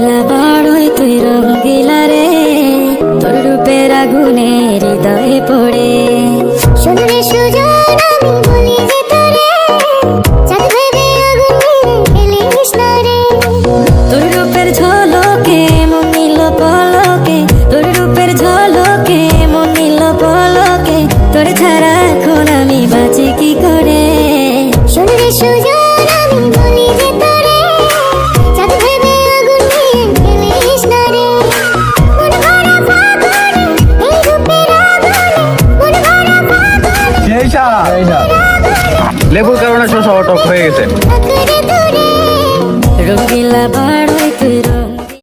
রঙ্গিলা তুই রঙ্গিলা রে। তোর রূপের আগুনে হৃদয়ে পড়ে। শোনো তোর ছাড়া এখন আমি বাঁচি কি করে? শোনো রে লেবুর কারণে শোষ টক হয়ে গেছে। রঙ্গিলা বাড়াই